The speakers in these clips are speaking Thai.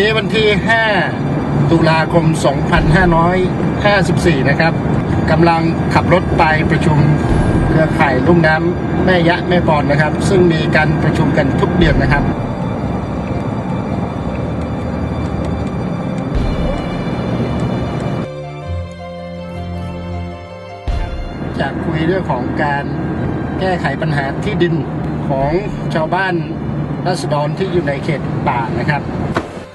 วันนี้วันที่ 5 ตุลาคม 2554 นะครับกำลังขับรถไปประชุมเครือข่ายลุ่มน้ำแม่ยะแม่ปอนนะครับ ซึ่งมีการประชุมกันทุกเดือนนะครับจะคุยเรื่องของการแก้ไขปัญหาที่ดินของชาวบ้านรัษฎรที่อยู่ในเขตป่านะครับ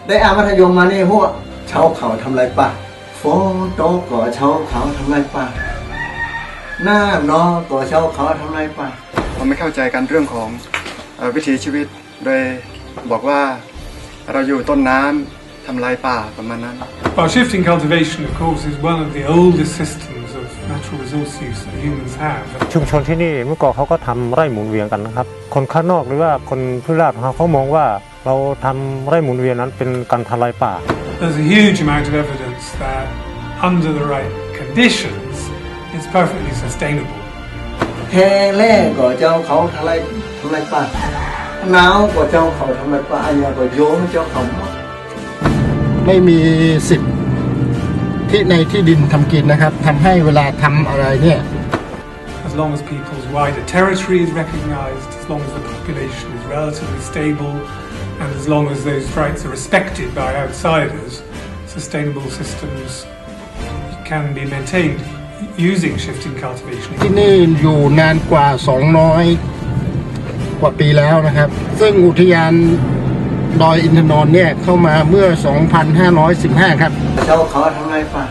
ได้อามัธยมมานี่หัวชาวเขาทำไรป่ะโฟโต้ก่อชาวเขาทำไรป่ะหน้านอก่อชาวเขาทำไรป่ะเราไม่เข้าใจกันเรื่องของเอ่อวิถีชีวิตโดยบอกว่าเราอยู่ต้นน้ำทำลายป่าประมาณนั้น Well, shifting cultivation, of course, is one of the oldest systems of natural resource use that humans have. ชุมชนที่นี่เมื่อก่อนเขาก็ทำไร่หมุนเวียนกันนะครับ คนข้างนอกหรือว่าคนพื้นราบของเขาเขามองว่า เราทำไร่หมุนเวียนนั้นเป็นการทำลายป่า There's a huge amount of evidence that, under the right conditions, it's perfectly sustainable. แค่แร่ก่อเจ้าเขาทำไรทำไรป่ะหนาวก่อเจ้าเขาทำไรป่ะอันยาก่อโยมเจ้าเขาหมดไม่มีสิทธิ์ที่ในที่ดินทำกินนะครับทำให้เวลาทำอะไรเนี่ย As long as people's wider territory is recognised, as long as the population is relatively stable, and as long as those rights are respected by outsiders, sustainable systems can be maintained using shifting cultivation. ที่นี่อยู่นานกว่า 200 กว่าปีแล้วนะครับ ซึ่งอุทยานดอยอินทนนท์เนี่ยเข้ามาเมื่อ 2515 ครับเจ้าเขาทำไรป่ะ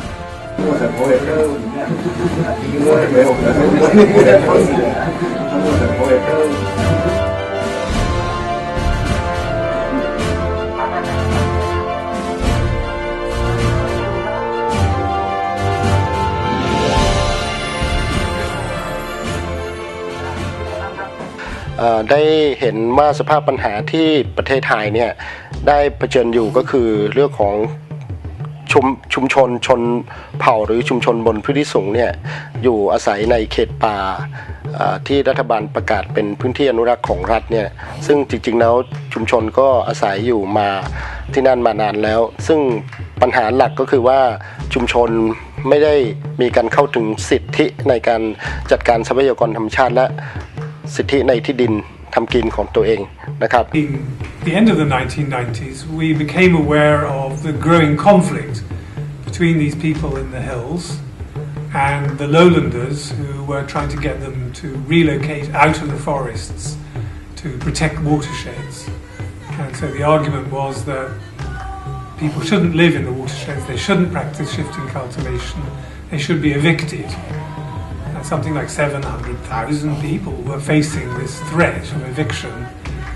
ได้เห็นว่าสภาพปัญหาที่ประเทศไทยเนี่ยได้เผชิญอยู่ก็คือเรื่องของชุมชุมชนชนเผ่าหรือชุมชนบนพื้นที่สูงเนี่ยอยู่อาศัยในเขตป่าที่รัฐบาลประกาศเป็นพื้นที่อนุรักษ์ของรัฐเนี่ยซึ่งจริงๆแล้วชุมชนก็อาศัยอยู่มาที่นั่นมานานแล้ว ซึ่งปัญหาหลักก็คือว่าชุมชนไม่ได้มีการเข้าถึงสิทธิในการจัดการทรัพยากรธรรมชาติและ สิทธิในที่ดินทำกินของตัวเองนะครับ In the end of the 1990s, we became aware of the growing conflict between these people in the hills and the lowlanders who were trying to get them to relocate out of the forests to protect watersheds. And so the argument was that people shouldn't live in the watersheds, they shouldn't practice shifting cultivation, they should be evicted. And something like 700,000 people were facing this threat of eviction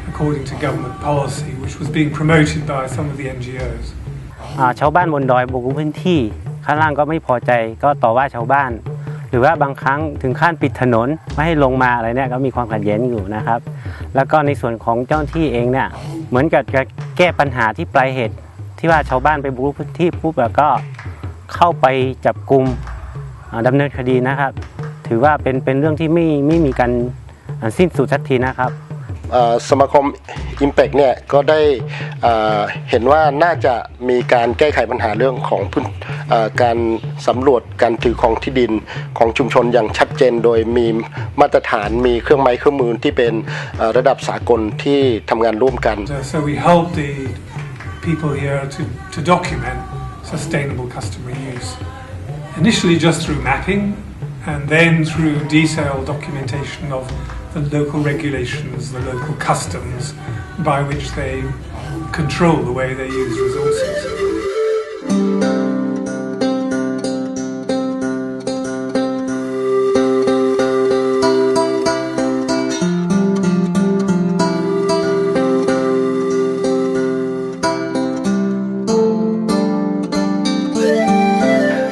according to government policy, which was being promoted by some of the NGOs. อ่าชาวบ้านบนดอยบุกรุกพื้นที่ ข้างล่างก็ไม่พอใจก็ต่อว่าชาวบ้าน หรือว่าบางครั้งถึงขั้นปิดถนนไม่ให้ลงมาอะไรเนี่ยก็มีความขัดแย้งอยู่นะครับ แล้วก็ในส่วนของเจ้าหน้าที่เองเนี่ยเหมือนกับจะแก้ปัญหาที่ปลายเหตุ ที่ว่าชาวบ้านไปบุกรุกพื้นที่ปุ๊บแล้วก็เข้าไปจับกลุ่มอ่าดำเนินคดีนะครับ ถือว่าเป็นเป็นเรื่องที่ไม่ไม่มีการอ่าสิ้นสุดสักทีนะครับเอ่อสมาคม Impact เนี่ยก็ได้เอ่อเห็นว่าน่าจะมีการแก้ไขปัญหาเรื่องของพื้นเอ่อการสำรวจการถือครองที่ดินของชุมชนอย่างชัดเจน โดยมีมาตรฐานมีเครื่องไม้เครื่องมือที่เป็นเอ่อระดับสากลที่ทำงานร่วมกัน Uh, so we help the people here to, to document sustainable customary use. Initially just through mapping and then through detailed documentation of the local regulations, the local customs by which they control the way they use resources.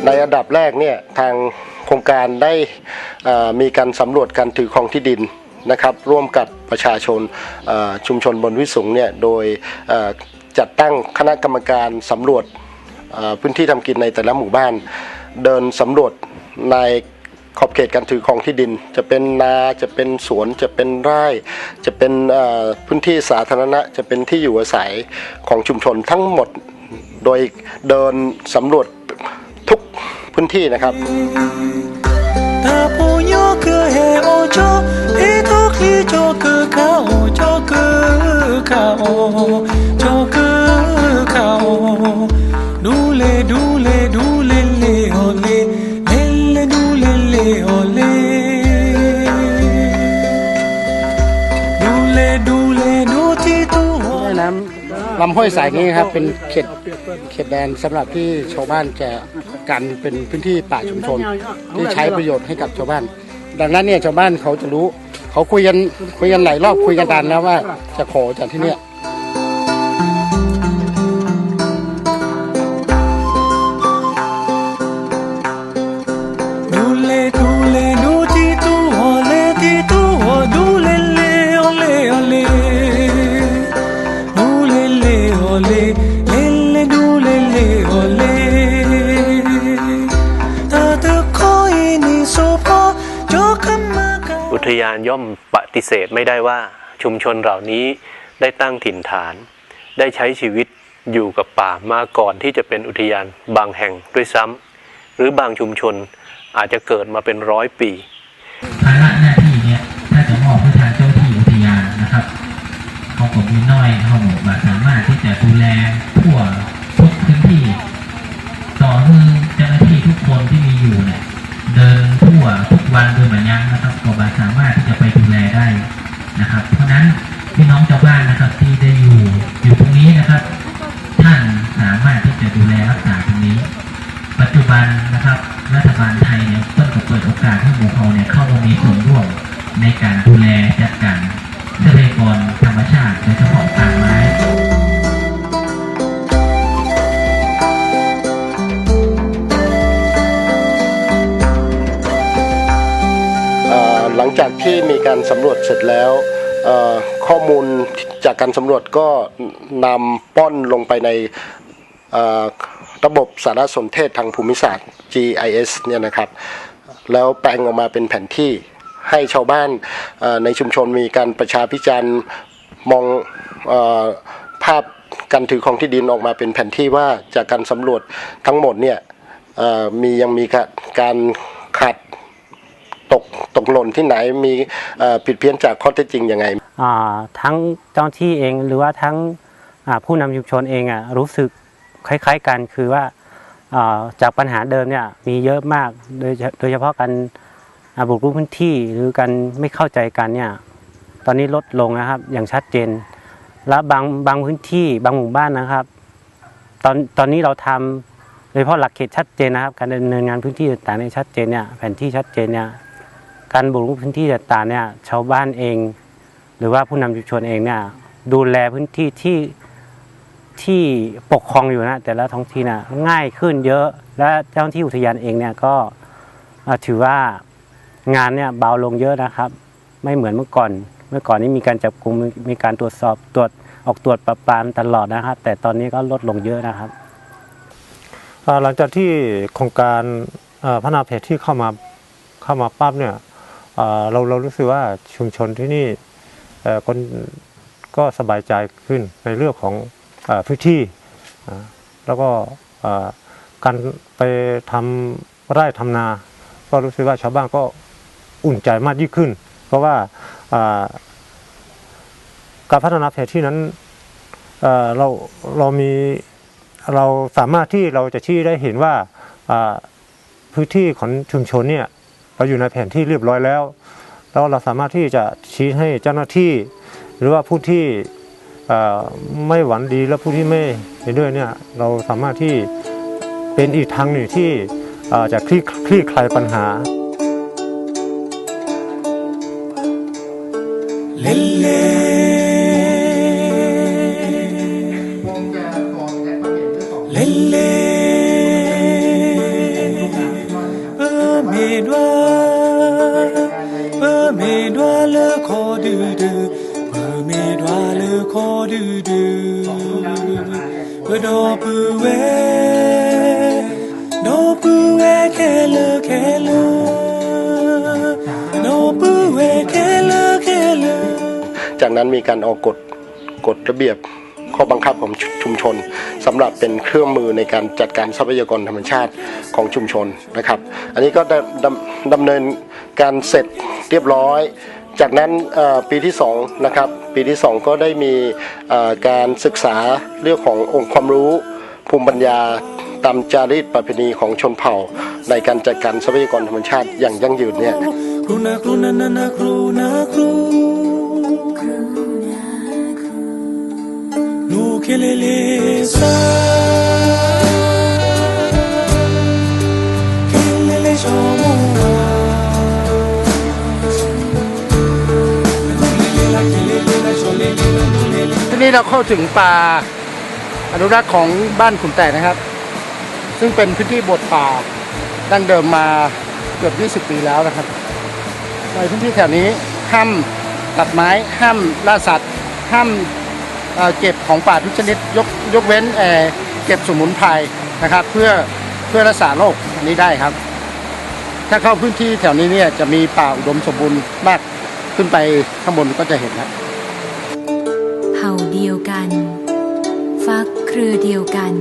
ในอันดับแรกเนี่ยทาง โครงการได้มีการสำรวจการถือครองที่ดินนะครับ ร่วมกับประชาชนชุมชนบนวิสุงเนี่ยโดยจัดตั้งคณะกรรมการสำรวจพื้นที่ทำกินในแต่ละหมู่บ้าน เดินสำรวจในขอบเขตการถือครองที่ดิน จะเป็นนาจะเป็นสวนจะเป็นไร่ จะเป็นพื้นที่สาธารณะ จะเป็นที่อยู่อาศัยของชุมชนทั้งหมด โดยเดินสำรวจทุก พื้นที่นะครับน้ำลำห้วยสายนี้ครับเป็นเขตเขตแดนสำหรับที่ชาวบ้านจะ กันเป็นพื้นที่ป่าชุมชนที่ใช้ประโยชน์ให้กับชาวบ้าน ดังนั้นเนี่ยชาวบ้านเขาจะรู้ เขาคุยกันคุยกันหลายรอบคุยกันดานแล้วว่าจะขอจากที่เนี่ย ทยานย่อมปฏิเสธไม่ได้ว่าชุมชนเหล่านี้ได้ตั้งถิ่นฐาน ได้ใช้ชีวิตอยู่กับป่ามาก่อนที่จะเป็นอุทยานบางแห่งด้วยซ้ำหรือบางชุมชนอาจจะเกิดมาเป็นร้อยปีภาระหน้าที่เนี้ยถ้าจะมอบให้ทางเจ้าที่อุทยานนะครับเขาก็มีน้อยเขาบอกว่าสามารถที่จะดูแลทั่ว ทุกวันโดยเหมือนยังนะครับก็บ่สามารถที่จะไปดูแลได้นะครับ เพราะนั้นพี่น้องชาวบ้านนะครับที่ได้อยู่อยู่ตรงนี้นะครับ ท่านสามารถที่จะดูแลรักษาตรงนี้ ปัจจุบันนะครับรัฐบาลไทยเนี่ยเพิ่งเปิดโอกาสให้หมู่เขาเนี่ยเข้ามามีส่วนร่วมในการดูแลจัดการทรัพยากรธรรมชาติโดยเฉพาะป่าไม้ ที่มีการสำรวจเสร็จแล้วข้อมูลจากการสำรวจก็นำป้อนลงไปในระบบสารสนเทศทางภูมิศาสตร์ GIS เนี่ยนะครับ แล้วแปลงออกมาเป็นแผนที่ให้ชาวบ้านในชุมชนมีการประชาพิจารณ์มองอภาพการถือของที่ดินออกมาเป็นแผนที่ว่าจากการสำรวจทั้งหมดเนี่ยมียังมีการขาด ตกตกหล่นที่ไหนมีผิดเพี้ยนจากข้อเท็จจริงยังไงทั้งเจ้าที่เองหรือว่าทั้งผู้นำชุมชนเองอะรู้สึกคล้ายๆกันคือว่าจากปัญหาเดิมเนี่ยมีเยอะมากโดยเฉโดยเฉพาะการบุกรุกพื้นที่หรือการไม่เข้าใจกันเนี่ยตอนนี้ลดลงนะครับอย่างชัดเจน และบางบางพื้นที่บางหมู่บ้านนะครับ ตอนตอนนี้เราทำโดยเฉพาะหลักเขตชัดเจนนะครับ การดำเนินงานพื้นที่ต่างๆในชัดเจนเนี่ยแผนที่ชัดเจนเนี่ย การบุกรุกพื้นที่ต่างๆเนี่ยชาวบ้านเอง หรือว่าผู้นำชุมชนเองเนี่ยดูแลพื้นที่ที่ที่ปกครองอยู่นะแต่ละท้องที่นะง่ายขึ้นเยอะ และเจ้าหน้าที่อุทยานเองเนี่ยก็ถือว่างานเนี่ยเบาลงเยอะนะครับ ไม่เหมือนเมื่อก่อน เมื่อก่อนนี้มีการจับกลุมมีมีการตรวจสอบตรวจออกตรวจปราปามตลอดนะครับ แต่ตอนนี้ก็ลดลงเยอะนะครับหลังจากที่โครงการพัฒนาเพจที่เข้ามาเข้ามาปั๊บเนี่ย เราเรารู้สึกว่าชุมชนที่นี่คนก็สบายใจขึ้นในเรื่องของอพื้นที่ แล้วก็การไปทำไร่ทำนา ก็รู้สึกว่าชาวบ้านก็อุ่นใจมากยิ่งขึ้น เพราะว่าการพัฒนาเพจที่นั้นเเราเรามีเราสามารถที่เราจะชี้ได้เห็นว่าพื้นที่ของชุมชนเนี่ย เราอยู่ในแผนที่เรียบร้อยแล้ว แล้วเราสามารถที่จะชี้ให้เจ้าหน้าที่ หรือว่าผู้ที่ไม่หวังดีและผู้ที่ไม่เห็นด้วยเนี่ยเราสามารถที่เป็นอีกทางหนึ่งที่จะคลี่คลี่คลายปัญหาเลเ do do do bu we do bu we ke lo ke lo do bu we ke lo ke lo จากนั้นมีการออกกฎกฎระเบียบข้อบังคับของชุมชน สำหรับเป็นเครื่องมือในการจัดการทรัพยากรธรรมชาติของชุมชนนะครับ อันนี้ก็ด้ดำเนินการเสร็จเรียบร้อย จากนั้นปีที่2นะครับ ปีที่ 2 ก็ได้มีการศึกษาเรื่องขององค์ความรู้ภูมิปัญญาตามจารีตประเพณีของชนเผ่า ในการจัดการทรัพยากรธรรมชาติอย่างยั่งยืนเนี่ยครูนาครูนานานาครูนาครูลูเคเลเลซา นี้เราเข้าถึงป่าอนุรักษ์ของบ้านขุนแตกนะครับ ซึ่งเป็นพื้นที่บทป่าดั้งเดิมมาเกือบ 20 ปีแล้วนะครับในพื้นที่แถวนี้ห้ามตัดไม้ห้ามล่าสัตว์ห้ามเอ่อเก็บของป่าทุกชนิดยกยกเว้นเเก็บสมุนไพรนะครับ เพื่อเพื่อรักษาโรคอันนี้ได้ครับ ถ้าเข้าพื้นที่แถวนี้เนี่ยจะมีป่าอุดมสมบูรณ์มากขึ้นไปข้างบนก็จะเห็นครับ เดียวกัน ฟักเครือเดียวกัน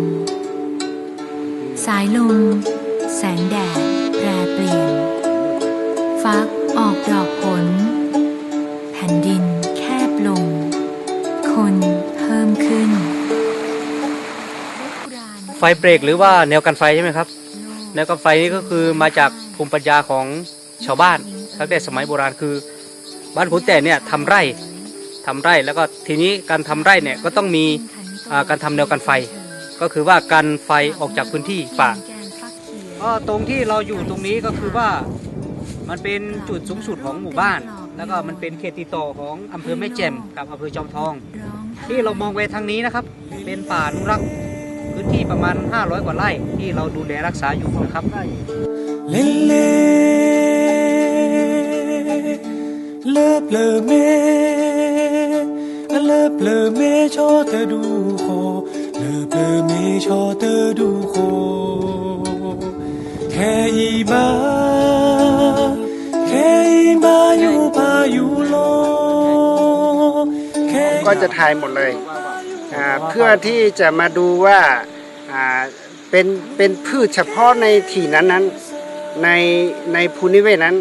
สายลม แสงแดดแปรเปลี่ยน ฟักออกดอกผล แผ่นดินแคบลง คนเพิ่มขึ้น ไฟเบรกหรือว่าแนวกันไฟใช่ไหมครับ แนวกันไฟนี่ก็คือมาจากภูมิปัญญาของชาวบ้านตั้งแต่สมัยโบราณคือ บ้านขุนแต่เนี่ยทำไร่ ทำไร่ แล้วก็ทีนี้การทำไร่เนี่ยก็ต้องมีการทำแนวกันไฟ ก็คือว่ากันไฟออกจากพื้นที่ป่าก็ตรงที่เราอยู่ตรงนี้ก็คือว่ามันเป็นจุดสูงสุดของหมู่บ้าน แล้วก็มันเป็นเขตติดต่อของอำเภอแม่แจ่มกับอำเภอจอมทอง ที่เรามองไปทางนี้นะครับ เป็นป่านุรักษ์พื้นที่ประมาณ 500 กว่าไร่ที่เราดูแลรักษาอยู่นะครับเลเลเลอเลอเม เลอเปลอเมชอเตดูโคเลอเปลอเมชอเตดูโคแค่อีมาแค่อีมาอยู่พาอยู่โลแค่ก็จะทายหมดเลยเพื่อที่จะมาดูว่าเป็นเป็นพืชเฉพาะในที่นั้นนั้นในในภูนิเวศนั้น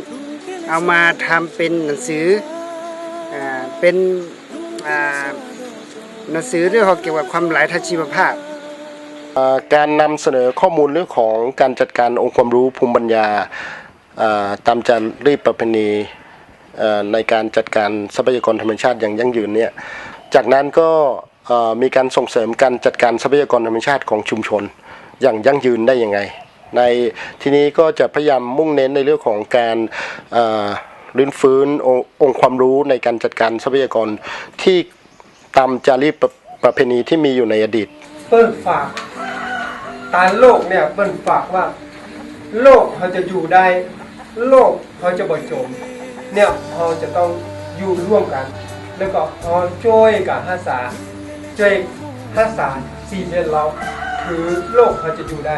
เอามาทำเป็นหนังสือเป็น หนังสือเรื่องของเกี่ยวกับความหลายทางชีวภาพการนำเสนอข้อมูลเรื่องของการจัดการองค์ความรู้ภูมิปัญญาตามจารีประเพณีในการจัดการทรัพยากรธรรมชาติอย่างยั่งยืนเนี่ยจากนั้นก็มีการส่งเสริมการจัดการทรัพยากรธรรมชาติของชุมชนอย่างยั่งยืนได้ยังไง ในที่นี้ก็จะพยายามมุ่งเน้นในเรื่องของการ รื้นฟื้นองค์องค์ความรู้ในการจัดการทรัพยากรที่ตามจารีตประประเพณีที่มีอยู่ในอดีต เปิ้ลฝากตาโลกเนี่ยเปิ้ลฝากว่า โลกเขาจะอยู่ได้ โลกเขาจะบ่จม เนี่ยเราจะต้องอยู่ร่วมกัน แล้วก็เราช่วยกับฮัสสาช่วยฮัสสาสี่เดือนเรา คือโลกเขาจะอยู่ได้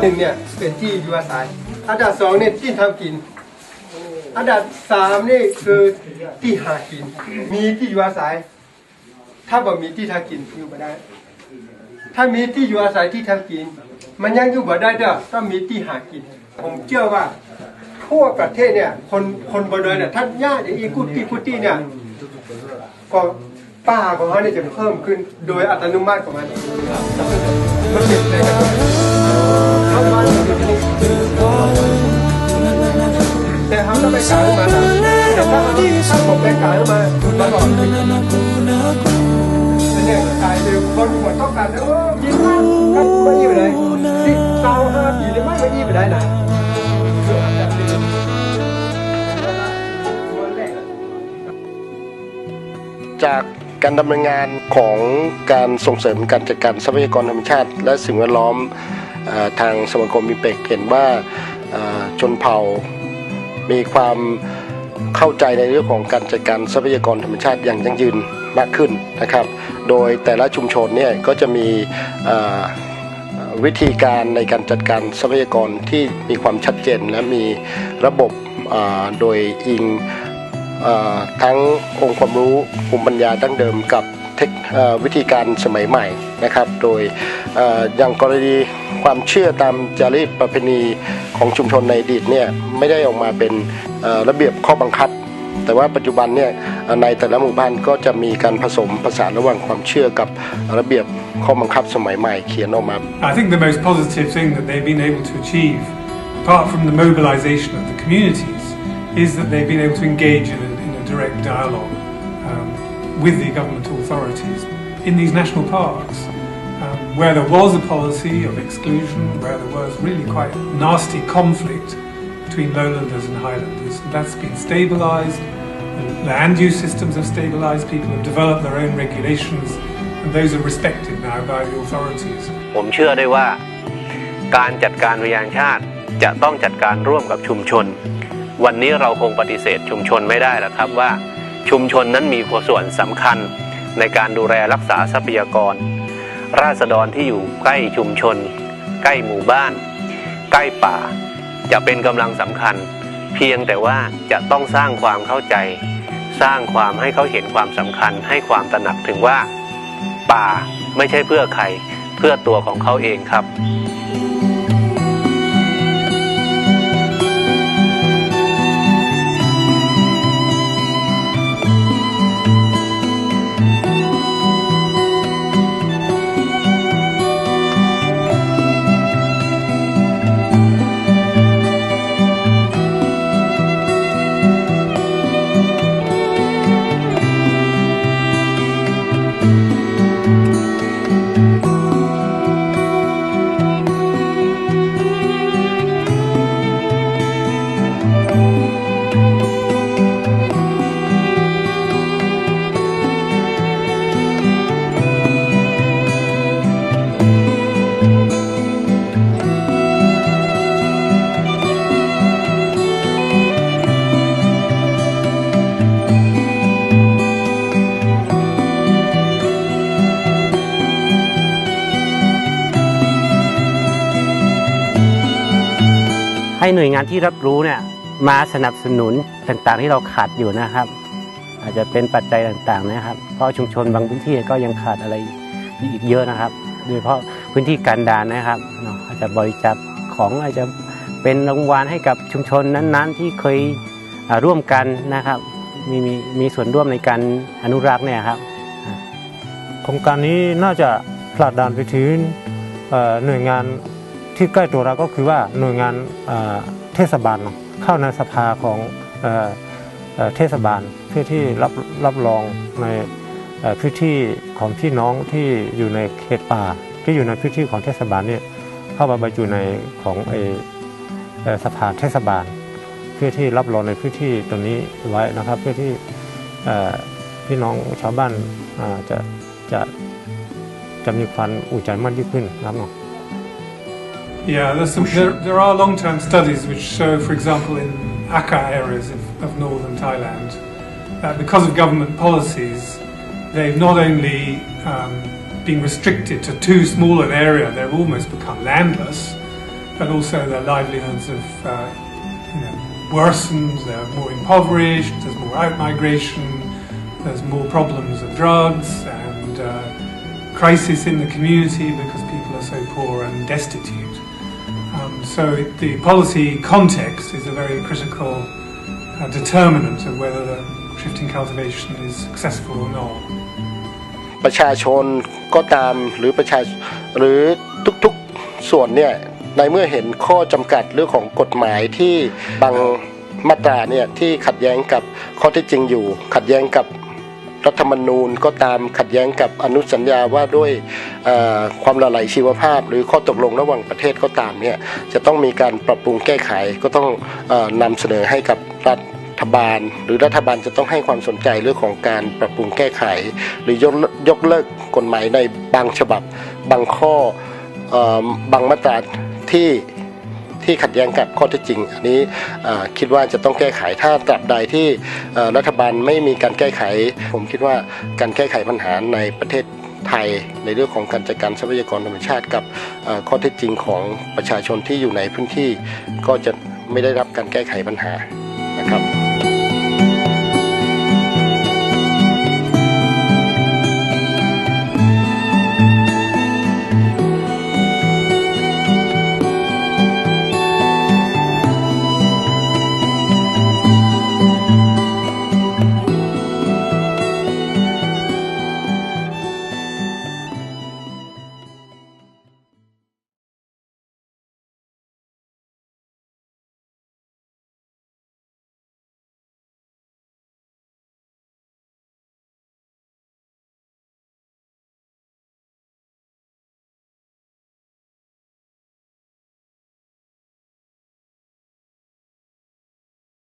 หนึ่งเนี่ยเป็นที่อยู่อาศัยอันดับสองเนี่ยที่ทำกินอันดับสามนี่คือที่หากิน มีที่อยู่อาศัย ถ้าบ่มีที่ทำกินอยู่ไม่ได้ ถ้ามีที่อยู่อาศัยที่ทำกิน มันยังอยู่บ่ได้เด้อต้องมีที่หากิน ผมเชื่อว่าทั่วประเทศเนี่ย คนคนบนดอยเนี่ยท่านย่าอย่างอีกุฏิกุฏิเนี่ยก็ป่าของเขาเนี่ยจะเพิ่มขึ้นโดยอัตโนมัติของมันมันเป็นไปกันทั้งวันแต่เขาต้องไปกลางมานะแต่ถ้าเขาถ้าผมไปกลางมามาก่อน เนี่ยกลายเป็นคนหมดต้องการเออยิ้มมากครับไม่ยิ้มเลยสิบเก้าห้าปีเลยไม่ไม่ยิ้มได้นะจากการดำเนินงานของการส่งเสริมการจัดการทรัพยากรธรรมชาติ และสิ่งแวดล้อมอทางสมาคมมิเปกเห็นว่าชนเผ่ามีความเข้าใจในเรื่องของการจัดการทรัพยากรธรรมชาติอย่างยั่งยืนมากขึ้นนะครับ โดยแต่ละชุมชนเนี่ยก็จะมีวิธีการในการจัดการทรัพยากรที่มีความชัดเจน และมีระบบโดยอิงอทั้งองค์ความรู้ภูมิปัญญาดั้งเดิมกับวิธีการสมัยใหม่นะครับ โดยอย่างกรณีความเชื่อตามจารีตประเพณีของชุมชนในอดีตเนี่ยไม่ได้ออกมาเป็นระเบียบข้อบังคับ แต่ว่าปัจจุบันเนี่ยเอ่อในแต่ละหมู่บ้านก็จะมีการผสมผสานระหว่างความเชื่อกับระเบียบข้อบังคับสมัยใหม่เขียนออกมา I think the most positive thing that they've been able to achieve, apart from the mobilisation of the communities, is that they've been able to engage in a, in a direct dialogue um, with the government authorities in these national parks, um, where there was a policy of exclusion, where there was really quite nasty conflict between lowlanders and highlanders. That's been stabilised. The land use systems have stabilised. People have developed their own regulations, and those are respected now by the authorities. ผมเชื่อได้ว่าการจัดการพยานชาติจะต้องจัดการร่วมกับชุมชน วันนี้เราคงปฏิเสธชุมชนไม่ได้แล้วครับว่าชุมชนนั้นมีส่วนสำคัญในการดูแลรักษาทรัพยากร ราษฎรที่อยู่ใกล้ชุมชน ใกล้หมู่บ้าน ใกล้ป่า จะเป็นกำลังสำคัญ เพียงแต่ว่าจะต้องสร้างความเข้าใจ สร้างความให้เขาเห็นความสำคัญ ให้ความตระหนักถึงว่า ป่าไม่ใช่เพื่อใคร เพื่อตัวของเขาเองครับ ให้หน่วยงานที่รับรู้เนี่ยมาสนับสนุนต่างๆที่เราขาดอยู่นะครับ อาจจะเป็นปัจจัยต่างๆนะครับ เพราะชุมชนบางพื้นที่ก็ยังขาดอะไรอีกเยอะนะครับ โดยเฉพาะพื้นที่การดานนะครับอาจจะบริจาคของอาจจะเป็นรางวัลให้กับชุมชนนั้นๆ ที่เคยร่วมกันนะครับมีมีมีส่วนร่วมในการอนุรักษ์เนี่ยครับโครงการนี้น่าจะผลักดันไปถึงหน่วยงาน ที่ใกล้ตัวเราก็คือว่าหน่วยงานเทศบาลเข้าในสภาของเอเอเทศบาลเพื่อที่รับรับรองในพื้นที่ของพี่น้องที่อยู่ในเขตป่า ที่อยู่ในพื้นที่ของเทศบาลเนี่ยเข้ามาบรรจุในของไอเอสภาเทศบาล เพื่อที่รับรองในพื้นที่ตรงนี้ไว้นะครับ เพื่อที่พี่น้องชาวบ้านจะจะจะมีความอุ่นใจมากยิ่งขึ้นนะครับเนาะ Yeah, some, there, there are long-term studies which show, for example, in Akka areas of, of northern Thailand, that because of government policies, they've not only um, been restricted to too small an area, they've almost become landless, but also their livelihoods have uh, you know, worsened, they're more impoverished, there's more outmigration, there's more problems of drugs and uh, crisis in the community because people are so poor and destitute. Um, so it, the policy context is a very critical uh, determinant of whether the shifting cultivation is successful or not. ประชาชนก็ตามหรือประชาหรือทุกๆส่วนเนี่ยในเมื่อเห็นข้อจำกัดเรื่องของกฎหมายที่บางมาตราเนี่ยที่ขัดแย้งกับข้อที่จริงอยู่ ขัดแย้งกับ รัฐธรรมนูญก็ตามขัดแย้งกับอนุสัญญาว่าด้วยความละลายชีวภาพ หรือข้อตกลงระหว่างประเทศก็ตามเนี่ยจะต้องมีการปรับปรุงแก้ไขก็ต้องออนำเสนอให้กับรัฐฐบาลหรือรัฐบาลจะต้องให้ความสนใจเรื่องของการปรับปรุงแก้ไข หรือยกยกเลิกกฎหมายในบางฉบับบางข้ออบางมาตราที่ ที่ขัดแย้งกับข้อเท็จจริง อันนี้คิดว่าจะต้องแก้ไขถ้าตราบใดที่รัฐบาลไม่มีการแก้ไข ผมคิดว่าการแก้ไขปัญหาในประเทศไทยในเรื่องของการจัดการทรัพยากรธรรมชาติกับข้อเท็จจริงของประชาชนที่อยู่ในพื้นที่ ก็จะไม่ได้รับการแก้ไขปัญหานะครับ